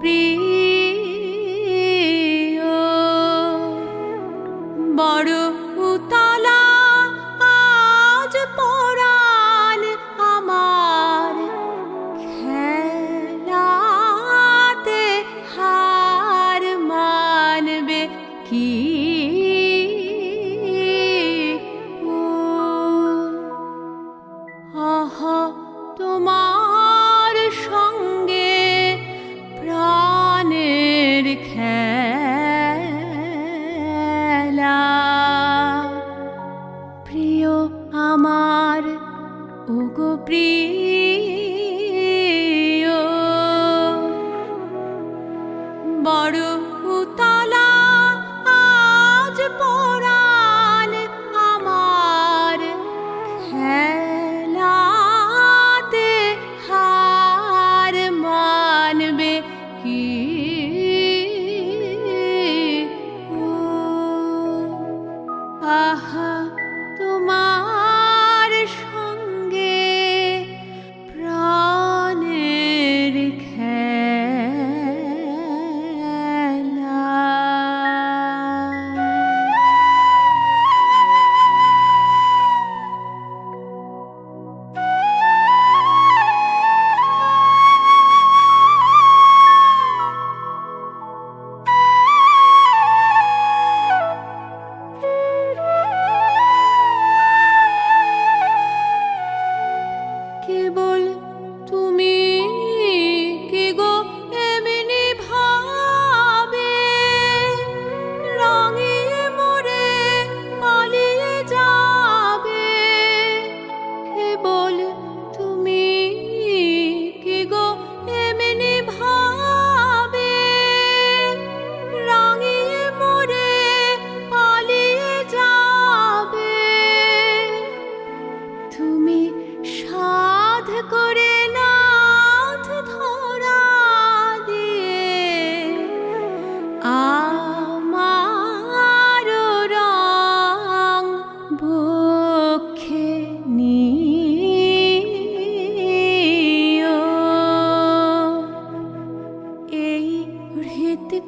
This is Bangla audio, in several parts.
প্রিয় আমার ওগো প্রিয়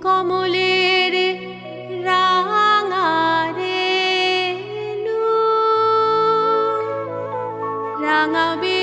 কমলের রাঙারে রাঙাবে